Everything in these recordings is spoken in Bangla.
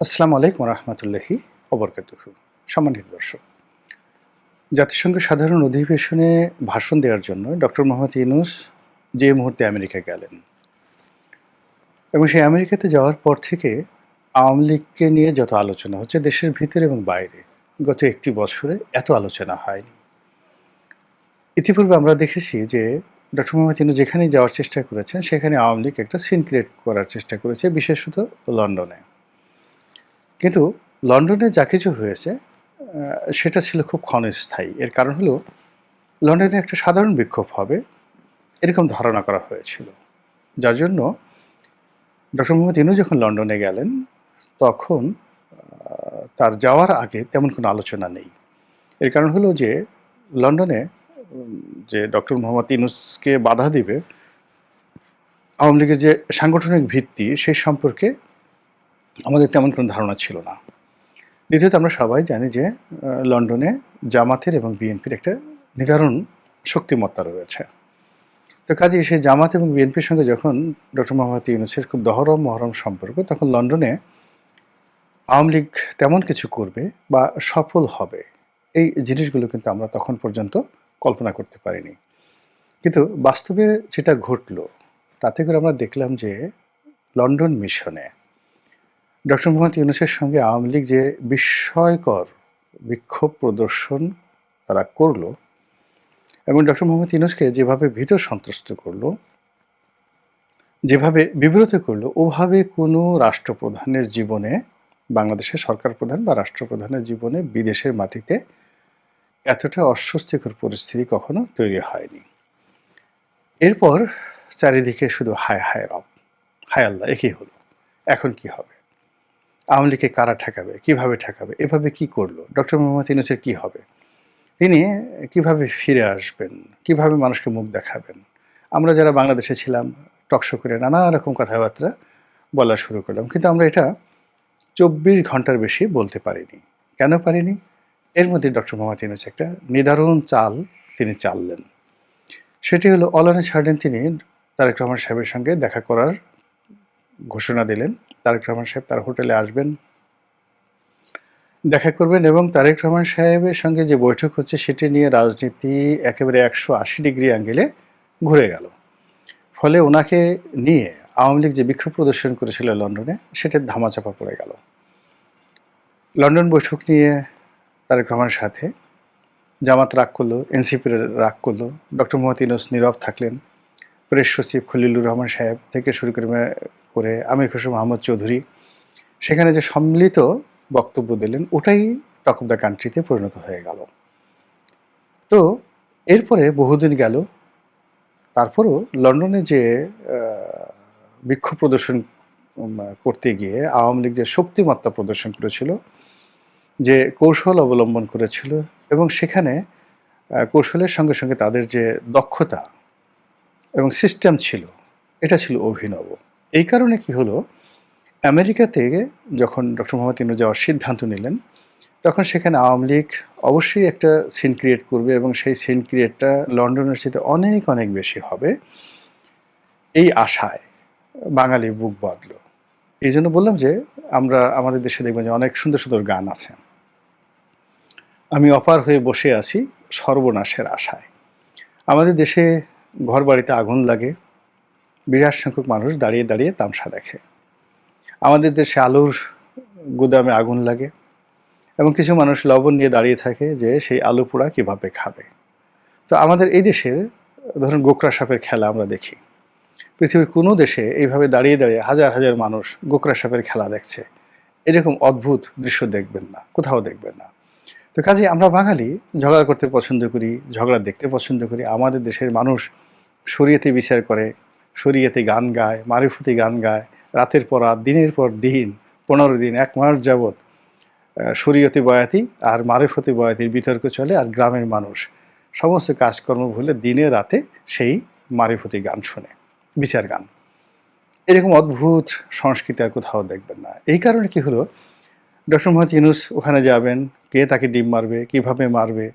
আসসালামু আলাইকুম রহমতুল্লাহি অবরকাতুহ সম্মানিত দর্শক, জাতিসংঘের সাধারণ অধিবেশনে ভাষণ দেওয়ার জন্য ডক্টর মোহাম্মদ ইউনুস যে মুহূর্তে আমেরিকা গেলেন এবং সেই আমেরিকাতে যাওয়ার পর থেকে আওয়ামী লীগকে নিয়ে যত আলোচনা হচ্ছে দেশের ভিতরে এবং বাইরে, গত একটি বছরে এত আলোচনা হয়নি। ইতিপূর্বে আমরা দেখেছি যে ডক্টর মোহাম্মদ ইউনুস যেখানেই যাওয়ার চেষ্টা করেছেন, সেখানে আওয়ামী লীগ একটা সিন ক্রিয়েট করার চেষ্টা করেছে, বিশেষত লন্ডনে। কিন্তু লন্ডনে যা কিছু হয়েছে সেটা ছিল খুব ক্ষণস্থায়ী। এর কারণ হলো, লন্ডনে একটা সাধারণ বিক্ষোভ হবে, এরকম ধারণা করা হয়েছিল। যার জন্য ডক্টর মোহাম্মদ ইনু যখন লন্ডনে গেলেন, তখন তার যাওয়ার আগে তেমন কোনো আলোচনা নেই। এর কারণ হলো যে, লন্ডনে যে ডক্টর মোহাম্মদ ইনুসকে বাধা দিবে, আওয়ামী লীগের যে সাংগঠনিক ভিত্তি, সেই সম্পর্কে আমাদের তেমন কোনো ধারণা ছিল না। দ্বিতীয়ত আমরা সবাই জানি যে লন্ডনে জামাতের এবং বিএনপির একটা নির্ধারণ শক্তিমত্তা রয়েছে। তো কাজে সেই জামাত এবং বিএনপির সঙ্গে যখন ডক্টর মোহাম্মদ ইউনুসের খুব দহরম মহরম সম্পর্ক, তখন লন্ডনে আওয়ামী লীগ তেমন কিছু করবে বা সফল হবে, এই জিনিসগুলো কিন্তু আমরা তখন পর্যন্ত কল্পনা করতে পারিনি। কিন্তু বাস্তবে যেটা ঘটলো, তাতে করে আমরা দেখলাম যে লন্ডন মিশনে ডক্টর মোহাম্মদ ইউনুসের সঙ্গে আওয়ামী লীগ যে বিস্ময়কর বিক্ষোভ প্রদর্শন তারা করল এবং ডক্টর মোহাম্মদ ইউনুসকে যেভাবে ভীত সন্ত্রস্ত করল, যেভাবে বিব্রত করল, ওভাবে কোনো রাষ্ট্রপ্রধানের জীবনে, বাংলাদেশের সরকার প্রধান বা রাষ্ট্রপ্রধানের জীবনে বিদেশের মাটিতে এতটা অস্বস্তিকর পরিস্থিতি কখনো তৈরি হয়নি। এরপর চারিদিকে শুধু হায় হায় রব, হায় আল্লাহ একই হলো? এখন কি হবে? আওয়ামী লীগকে কারা ঠেকাবে? কীভাবে ঠেকাবে? এভাবে কি করল? ডক্টর মোহাম্মদ ইউনুসের কি হবে? তিনি কীভাবে ফিরে আসবেন? কীভাবে মানুষকে মুখ দেখাবেন? আমরা যারা বাংলাদেশে ছিলাম টকশো করে নানা রকম কথাবার্তা বলা শুরু করলাম, কিন্তু আমরা এটা চব্বিশ ঘণ্টার বেশি বলতে পারিনি। কেন পারিনি? এর মধ্যে ডক্টর মোহাম্মদ ইউনুস একটা নিদারুণ চাল তিনি চাললেন। সেটি হলো অলানে ছাড়লেন তিনি তারেক রহমান সাহেবের সঙ্গে দেখা করার ঘোষণা দিলেন। তারেক রহমান সাহেব তার হোটেলে আসবেন, দেখা করবেন এবং তারেক রহমান সাহেবের সঙ্গে যে বৈঠক হচ্ছে সেটি নিয়ে রাজনীতি একেবারে একশো আশি ডিগ্রি অ্যাঙ্গেলে ঘুরে গেল। ফলে ওনাকে নিয়ে আওয়ামী লীগ যে বিক্ষোভ প্রদর্শন করেছিল লন্ডনে সেটা ধামাচাপা পড়ে গেল। লন্ডন বৈঠক নিয়ে তারেক রহমানের সাথে জামাত রাগ করল, এনসিপির রাগ করল, ডক্টর মোহাম্মদ ইউনুস নীরব থাকলেন, প্রেস সচিব খলিলুর রহমান সাহেব থেকে শুরু করে করে আমির খসরু মাহমুদ চৌধুরী সেখানে যে সম্মিলিত বক্তব্য দিলেন, ওটাই টক অফ দ্য কান্ট্রিতে পরিণত হয়ে গেল। তো এরপরে বহুদিন গেল, তারপরও লন্ডনে যে বিক্ষোভ প্রদর্শন করতে গিয়ে আওয়ামী লীগ যে শক্তিমত্তা প্রদর্শন করেছিল, যে কৌশল অবলম্বন করেছিল এবং সেখানে কৌশলের সঙ্গে সঙ্গে তাদের যে দক্ষতা এবং সিস্টেম ছিল, এটা ছিল অভিনব। এই কারণে কি হলো? আমেরিকাতে যখন ডক্টর মোহাম্মদ ইনু যাওয়ার সিদ্ধান্ত নিলেন, তখন সেখানে আওয়ামী লীগ অবশ্যই একটা সিন ক্রিয়েট করবে এবং সেই সিন ক্রিয়েটটা লন্ডনের সাথে অনেক অনেক বেশি হবে। এই আশায় বাঙালি বুক বদল এই জন্য বললাম যে, আমরা আমাদের দেশে দেখবেন যে অনেক সুন্দর সুন্দর গান আছে। আমি অপার হয়ে বসে আছি সর্বনাশের আশায়। আমাদের দেশে ঘর বাড়িতে আগুন লাগে। বিরাট সংখ্যক মানুষ দাঁড়িয়ে দাঁড়িয়ে তামসা দেখে। আমাদের দেশে আলুর গুদামে আগুন লাগে এবং কিছু মানুষ লবণ নিয়ে দাঁড়িয়ে থাকে যে সেই আলু পোড়া কীভাবে খাবে। তো আমাদের এই দেশের, ধরুন গোকরা সাপের খেলা আমরা দেখি। পৃথিবীর কোনো দেশে এইভাবে দাঁড়িয়ে দাঁড়িয়ে হাজার হাজার মানুষ গোকরা সাপের খেলা দেখছে। এরকম অদ্ভুত দৃশ্য দেখবেন না, কোথাও দেখবেন না। তো কাজে আমরা বাঙালি ঝগড়া করতে পছন্দ করি, ঝগড়া দেখতে পছন্দ করি। আমাদের দেশের মানুষ শরীয়তে বিচার করে শরীয়তে গান গায়, মারিফতি গান গায়, রাতের পর রাত, দিনের পর দিন, পনেরো দিন, এক মাস যাবৎ শরীয়তি বয়াতি আর মারিফতি বয়াতির বিতর্ক চলে আর গ্রামের মানুষ সমস্ত কাজকর্ম ভুলে দিনে রাতে সেই মারিফতি গান শোনে, বিচার গান। এরকম অদ্ভুত সংস্কৃতি আর কোথাও দেখবেন না। এই কারণে কি হলো? ডক্টর মোহাম্মদ ইউনুস ওখানে যাবেন, কে তাকে ডিম মারবে, কীভাবে মারবে,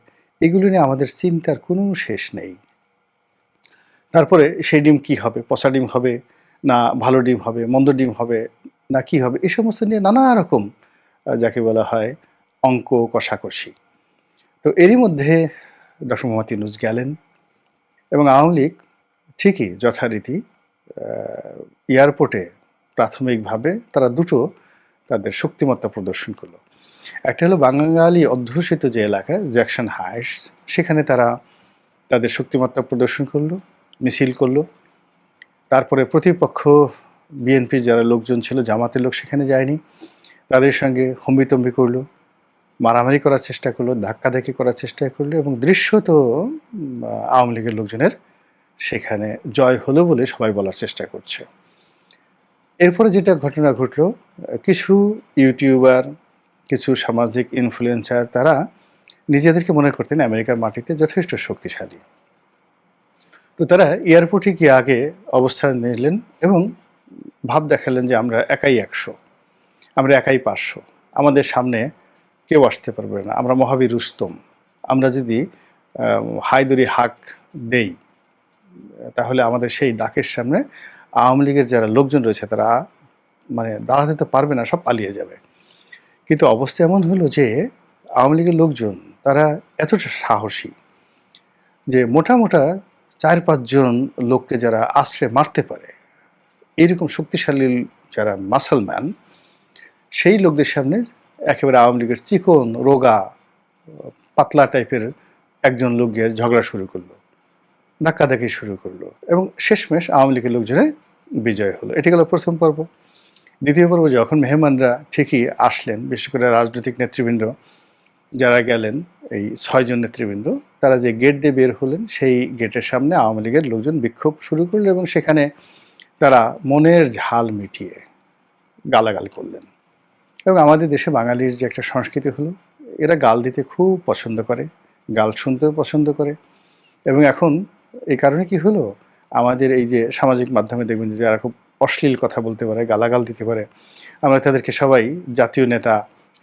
এগুলো নিয়ে আমাদের চিন্তার কোনো শেষ নেই। তারপরে সেই ডিম কি হবে? পচা ডিম হবে না ভালো ডিম হবে, মন্দ ডিম হবে না কি হবে? এই সমস্ত নিয়ে নানা রকম যাকে বলা হয় অঙ্ক কষাকষি। তো এরই মধ্যে ডক্টর মোহাম্মদ ইউনুস গেলেন এবং আওয়ামী লীগ ঠিকই যথারীতি এয়ারপোর্টে প্রাথমিকভাবে তারা দুটো তাদের শক্তিমত্তা প্রদর্শন করল। একটা হলো বাঙালি অধ্যুষিত যে এলাকা, জ্যাকসন হাইটস, সেখানে তারা তাদের শক্তিমত্তা প্রদর্শন করল। মিছিল করল। তারপরে প্রতিপক্ষ বিএনপি যারা লোকজন ছিল, জামাতের লোক সেখানে যায়নি। তাদের সঙ্গে হম্বিতম্বি করল, মারামারি করার চেষ্টা করল, ধাক্কাধাক্কি করার চেষ্টা করল এবং দৃশ্যত আওয়ামী লীগের লোকজনের সেখানে জয় হলো বলে সবাই বলার চেষ্টা করছে। এরপরে যেটা ঘটনা ঘটলো, কিছু ইউটিউবার, কিছু সামাজিক ইনফ্লুয়েন্সার তারা নিজেদেরকে মনে করতেন আমেরিকার মাটিতে যথেষ্ট শক্তিশালী। তো তারা এয়ারপোর্টে গিয়ে আগে অবস্থান নিলেন এবং ভাব দেখালেন যে আমরা একাই একশো, আমরা একাই পাঁচশো। আমাদের সামনে কেউ আসতে পারবে না, আমরা মহাবীর রুস্তম। আমরা যদি হায়দরি হাক দেই, তাহলে আমাদের সেই ডাকের সামনে আওয়ামী লীগের যারা লোকজন রয়েছে, তারা মানে দাঁড়াতে তো পারবে না, সব পালিয়ে যাবে। কিন্তু অবস্থা এমন হলো যে আওয়ামী লীগের লোকজন, তারা এতটা সাহসী যে মোটা মোটা চার পাঁচজন লোককে যারা আশ্রে মারতে পারে, এরকম শক্তিশালী যারা মাসলম্যান সেই লোকদের সামনে একেবারে আওয়ামী লীগের চিকন, রোগা, পাতলা টাইপের একজন লোক গিয়ে ঝগড়া শুরু করল, ধাক্কাধাক্কি শুরু করল এবং শেষমেশ আওয়ামী লীগের লোকজনের বিজয় হলো। এটি গেল প্রথম পর্ব। দ্বিতীয় পর্ব, যখন মেহমানরা ঠিকই আসলেন, বিশেষ করে রাজনৈতিক নেতৃবৃন্দ যারা গেলেন, এই ছয়জন নেতৃবৃন্দ তারা যে গেট দিয়ে বের হলেন, সেই গেটের সামনে আওয়ামী লীগের লোকজন বিক্ষোভ শুরু করল এবং সেখানে তারা মনের ঝাল মিটিয়ে গালাগাল করলেন। এবং আমাদের দেশে বাঙালির যে একটা সংস্কৃতি হলো, এরা গাল দিতে খুব পছন্দ করে, গাল শুনতেও পছন্দ করে। এবং এখন এই কারণে কি হলো, আমাদের এই যে সামাজিক মাধ্যমে দেখবেন যে যারা খুব অশ্লীল কথা বলতে পারে, গালাগাল দিতে পারে, আমরা তাদেরকে সবাই জাতীয় নেতা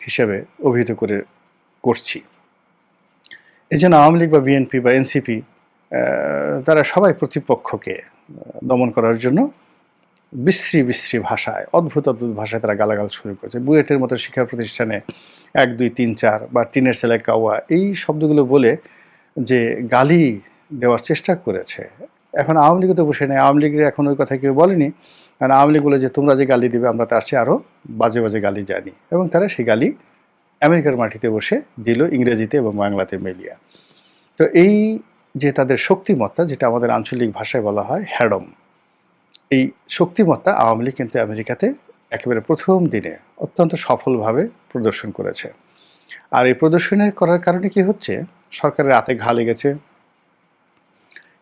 হিসেবে অভিহিত করে করছি। এই জন্য আওয়ামী লীগ বা বিএনপি বা এনসিপি তারা সবাই প্রতিপক্ষকে দমন করার জন্য বিশ্রী বিশ্রী ভাষায়, অদ্ভুত অদ্ভুত ভাষায় তারা গালাগাল শুরু করেছে। বুয়েটের মতো শিক্ষা প্রতিষ্ঠানে এক, দুই, তিন, চার বা টিনের ছেলে কাওয়া, এই শব্দগুলো বলে যে গালি দেওয়ার চেষ্টা করেছে। এখন আওয়ামী লীগও তো বসে নেই। আওয়ামী লীগের এখন ওই কথা কেউ বলেনি। কারণ আওয়ামী লীগ বলে যে তোমরা যে গালি দিবে, আমরা তার চেয়ে আরও বাজে বাজে গালি জানি। এবং তারা সেই গালি আমেরিকার মাটিতে বসে দিল ইংরেজিতে এবং বাংলাতে মিলিয়া। তো এই যে তাদের শক্তিমত্তা, যেটা আমাদের আঞ্চলিক ভাষায় বলা হয় হ্যাডম, এই শক্তিমত্তা আওয়ামী লীগ কিন্তু আমেরিকাতে একেবারে প্রথম দিনে অত্যন্ত সফলভাবে প্রদর্শন করেছে। আর এই প্রদর্শনের করার কারণে কি হচ্ছে? সরকারের হাতে ঘা লেগেছে।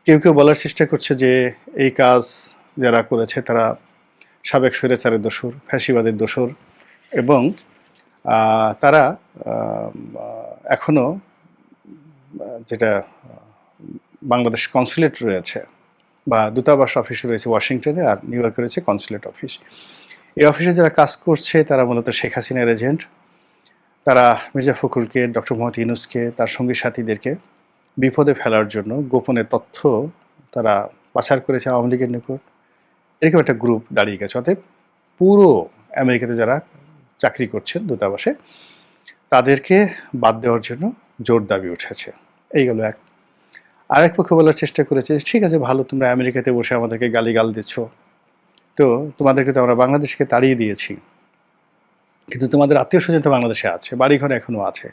কেউ কেউ বলার চেষ্টা করছে যে এই কাজ যারা করেছে তারা সাবেক স্বৈরাচারের দোসর ফ্যাসিবাদের দোসর এবং তারা এখনও যেটা, বাংলাদেশ কনসুলেট রয়েছে বা দূতাবাস অফিস রয়েছে ওয়াশিংটনে আর নিউ ইয়র্কে রয়েছে কনসুলেট অফিস এই অফিসে যারা কাজ করছে, তারা মূলত শেখ হাসিনার এজেন্ট তারা মির্জা ফখরুলকে, ডক্টর মোহাম্মদ ইউনুসকে, তার সঙ্গী সাথীদেরকে বিপদে ফেলার জন্য গোপনে তথ্য তারা পাচার করেছে আওয়ামী লীগের নিকট। এরকম একটা গ্রুপ দাঁড়িয়ে গেছে। অতএব পুরো আমেরিকাতে যারা চাকরি করছেন দূতাবাসে, তাদেরকে বাদ দেওয়ার জন্য জোর দাবি উঠেছে। এই গেল এক। আরেক পক্ষ বলার চেষ্টা করেছে, ঠিক আছে, ভালো, তোমরা আমেরিকাতে বসে আমাদেরকে গালিগাল দিচ্ছ। তো তোমাদেরকে তো আমরা বাংলাদেশকে তাড়িয়ে দিয়েছি। কিন্তু তোমাদের আত্মীয় স্বজন তো বাংলাদেশে আছে, বাড়িঘর এখনও আছে।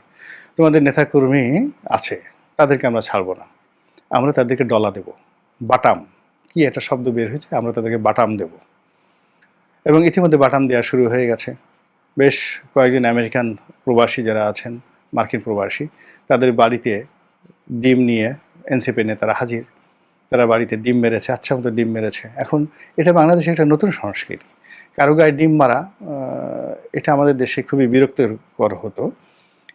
তোমাদের নেতাকর্মী আছে, তাদেরকে আমরা ছাড়বো না। আমরা তাদেরকে ডলা দেব। বাটাম। কি একটা শব্দ বের হয়েছে? আমরা তাদেরকে বাটাম দেব। এবং ইতিমধ্যে বাটাম দেওয়া শুরু হয়ে গেছে। বেশ কয়েকজন আমেরিকান প্রবাসী যারা আছেন, মার্কিন প্রবাসী, তাদের বাড়িতে ডিম নিয়ে এনসিপি নেতারা হাজির। তারা বাড়িতে ডিম মেরেছে আচ্ছা মতো ডিম মেরেছে। এখন এটা বাংলাদেশে একটা নতুন সংস্কৃতি। কারও গায়ে ডিম মারা এটা আমাদের দেশে খুবই বিরক্তকর হতো।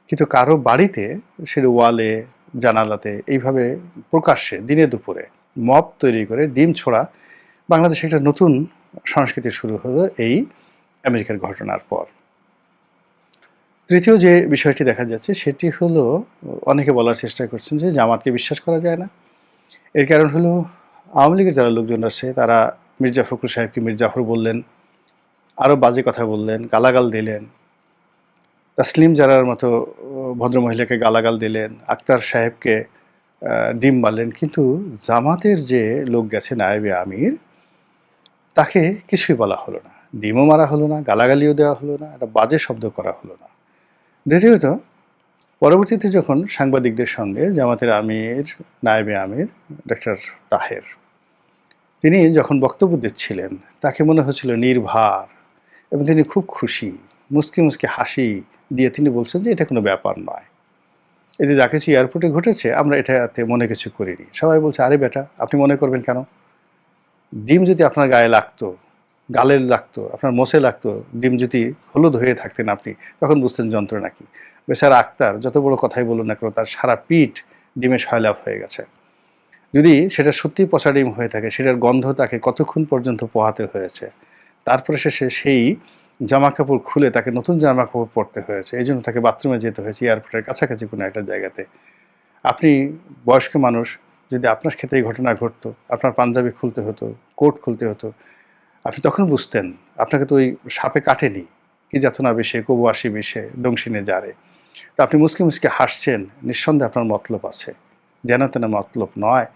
কিন্তু কারও বাড়িতে সেটা ওয়ালে, জানালাতে এইভাবে প্রকাশ্যে দিনে দুপুরে মপ তৈরি করে ডিম ছোড়া বাংলাদেশে একটা নতুন সংস্কৃতি শুরু হলো এই আমেরিকার ঘটনার পর। তৃতীয় যে বিষয়টি দেখা যাচ্ছে, সেটি হলো, অনেকে বলার চেষ্টা করছেন যে জামাতকে বিশ্বাস করা যায় না। এর কারণ হলো, আওয়ামী লীগের যারা লোকজন আছে, তারা মির্জা ফখরুল সাহেবকে মির্জাফর বললেন আরও বাজে কথা বললেন, গালাগাল দিলেন। তাসলিম জারার মতো ভদ্রমহিলাকে গালাগাল দিলেন, আক্তার সাহেবকে ডিম মারলেন। কিন্তু জামাতের যে লোক গেছে নায়েবে আমির, তাকে কিছুই বলা হলো না। ডিমও মারা হলো না, গালাগালিও দেওয়া হলো না, একটা বাজে শব্দ করা হলো না। দ্বিতীয়ত, পরবর্তীতে যখন সাংবাদিকদের সঙ্গে জামাতের আমির, নায়েবে আমির ডক্টর তাহের, তিনি যখন বক্তব্য দিচ্ছিলেন, তাকে মনে হচ্ছিল নির্ভার এবং তিনি খুব খুশি, মুসকি মুসকি হাসি দিয়ে তিনি বলছেন যে এটা কোনো ব্যাপার নয়। এতে যে কিছু এয়ারপোর্টে ঘটেছে, আমরা এটাতে মনে কিছু করিনি। সবাই বলছে, আরে বেটা, আপনি মনে করবেন কেন? ডিম যদি আপনার গায়ে লাগতো গালে লাগতো, আপনার মোসে লাগতো, ডিম যদি হলুদ হয়ে থাকতেন আপনি, তখন বুঝতেন যন্ত্রণা কি। বেচারা আক্তার, যত বড় কথাই বলুন না কেন, তার সারা পিঠ ডিমে সয়লাভ হয়ে গেছে। যদি সেটা সত্যি পচা ডিম হয়ে থাকে, সেটার গন্ধ তাকে কতক্ষণ পর্যন্ত পোহাতে হয়েছে? তারপরে শেষে সেই জামা কাপড় খুলে তাকে নতুন জামা কাপড় পরতে হয়েছে। এই জন্য তাকে বাথরুমে যেতে হয়েছে, এয়ারপোর্টের কাছাকাছি কোনো একটা জায়গাতে। আপনি বয়স্ক মানুষ, যদি আপনার ক্ষেত্রে এই ঘটনা ঘটতো, আপনার পাঞ্জাবি খুলতে হতো, কোট খুলতে হতো আপনি তখন বুঝতেন, আপনাকে তো ওই সাপে কাটেনি। কি যাতনা বেশে কবু আসি বেশে দংশিনে যারে। তো আপনি মুসকে মুসকে হাসছেন, নিঃসন্দেহে আপনার মতলব আছে। যেন তেন মতলব নয়,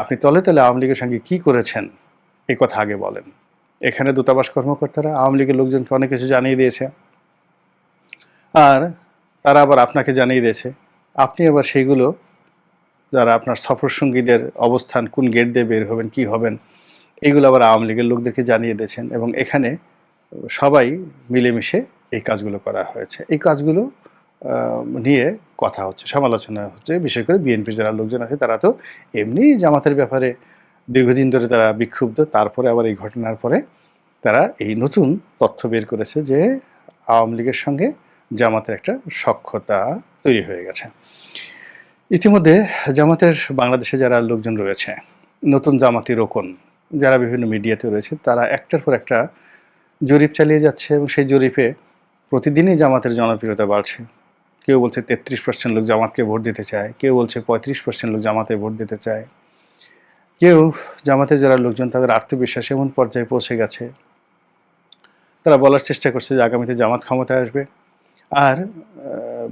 আপনি তলে তলে আওয়ামী লীগের সঙ্গে কি করেছেন? এই কথা আগে বলেন। এখানে দূতাবাস কর্মকর্তারা আওয়ামী লীগের লোকজনকে অনেক কিছু জানিয়ে দিয়েছে। আর তারা আবার আপনাকে জানিয়ে দিয়েছে। আপনি আবার সেইগুলো, যারা আপনার সফর সঙ্গীদের অবস্থান, কোন গেট দিয়ে বের হবেন, কি হবেন এইগুলো আবার আওয়ামী লীগের লোকদেরকে জানিয়ে দিয়েছেন এবং এখানে সবাই মিলেমিশে এই কাজগুলো করা হয়েছে। এই কাজগুলো নিয়ে কথা হচ্ছে, সমালোচনা হচ্ছে। বিশেষ করে বিএনপির যারা লোকজন আছে, তারা তো এমনি জামাতের ব্যাপারে দীর্ঘদিন ধরে তারা বিক্ষুব্ধ। তারপরে আবার এই ঘটনার পরে তারা এই নতুন তথ্য বের করেছে যে আওয়ামী লীগের সঙ্গে জামাতের একটা সক্ষতা তৈরি হয়ে গেছে। ইতিমধ্যে জামাতের বাংলাদেশে যারা লোকজন রয়েছে, নতুন জামাতি রোকন যারা বিভিন্ন মিডিয়াতে রয়েছে, তারা একটার পর একটা জরিপ চালিয়ে যাচ্ছে এবং সেই জরিপে প্রতিদিনই জামাতের জনপ্রিয়তা বাড়ছে। কেউ বলছে তেত্রিশ পার্সেন্ট লোক জামাতকে ভোট দিতে চায়, কেউ বলছে পঁয়ত্রিশ পার্সেন্ট লোক জামাতে ভোট দিতে চায়। কেউ জামাতের যারা লোকজন, তাদের আত্মবিশ্বাস এমন পর্যায়ে পৌঁছে গেছে। তারা বলার চেষ্টা করছে যে আগামীতে জামাত ক্ষমতায় আসবে আর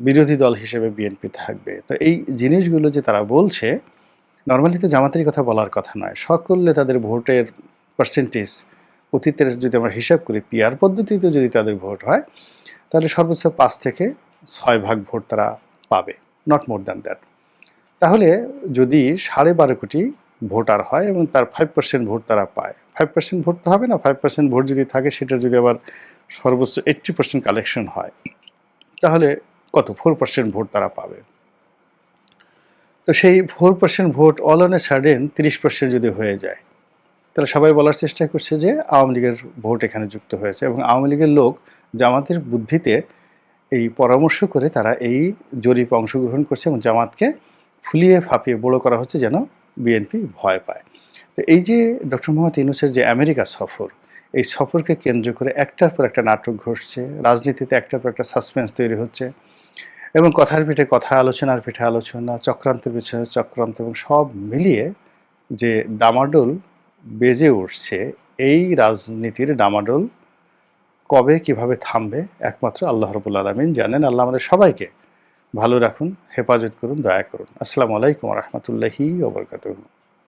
বিরোধী দল হিসেবে বিএনপি থাকবে। তো এই জিনিসগুলো যে তারা বলছে নর্মালি তো জামাতেরই কথা বলার কথা নয়। সকলে তাদের ভোটের পার্সেন্টেজ অতীতের যদি আমরা হিসাব করি পিয়ার পদ্ধতিতে যদি তাদের ভোট হয়, তাহলে সর্বোচ্চ পাঁচ থেকে ছয় ভাগ ভোট তারা পাবে নট মোর দ্যান দ্যাট তাহলে যদি সাড়ে বারো কোটি ভোটার হয় এবং তার ফাইভ পার্সেন্ট ভোট তারা পায় ফাইভ পার্সেন্ট ভোট তো হবে না ফাইভ পার্সেন্ট ভোট যদি থাকে, সেটা যদি আবার সর্বোচ্চ এইট্টি পার্সেন্ট কালেকশন হয়, তাহলে কত? ফোর পার্সেন্ট ভোট তারা পাবে। তো সেই four percent vote all on a sudden তিরিশ পার্সেন্ট যদি হয়ে যায়, তাহলে সবাই বলার চেষ্টা করছে যে আওয়ামী লীগের ভোট এখানে যুক্ত হয়েছে এবং আওয়ামী লীগের লোক জামাতের বুদ্ধিতে এই পরামর্শ করে তারা এই জরিপে অংশগ্রহণ করছে এবং জামাতকে ফুলিয়ে ফাঁপিয়ে বড় করা হচ্ছে যেন বিএনপি ভয় পায়। তো এই যে ডক্টর মোহাম্মদ ইউনুসের যে আমেরিকা সফর, এই সফরকে কেন্দ্র করে একটার পর একটা নাটক ঘটছে, রাজনীতিতে একটার পর একটা সাসপেন্স তৈরি হচ্ছে। এবং কথার পিঠে কথা, আলোচনার পিঠে আলোচনা, চক্রান্তের পিছনে চক্রান্ত এবং সব মিলিয়ে যে ডামাডোল বেজে উঠছে, এই রাজনীতির ডামাডোল কবে, কীভাবে থামবে, একমাত্র আল্লাহ রবুল আলমিন জানেন। আল্লাহ আমাদের সবাইকে ভালো রাখুন, হেফাজত করুন, দয়া করুন। আসসালামু আলাইকুম রহমতুল্লাহি ওবরকাতুহ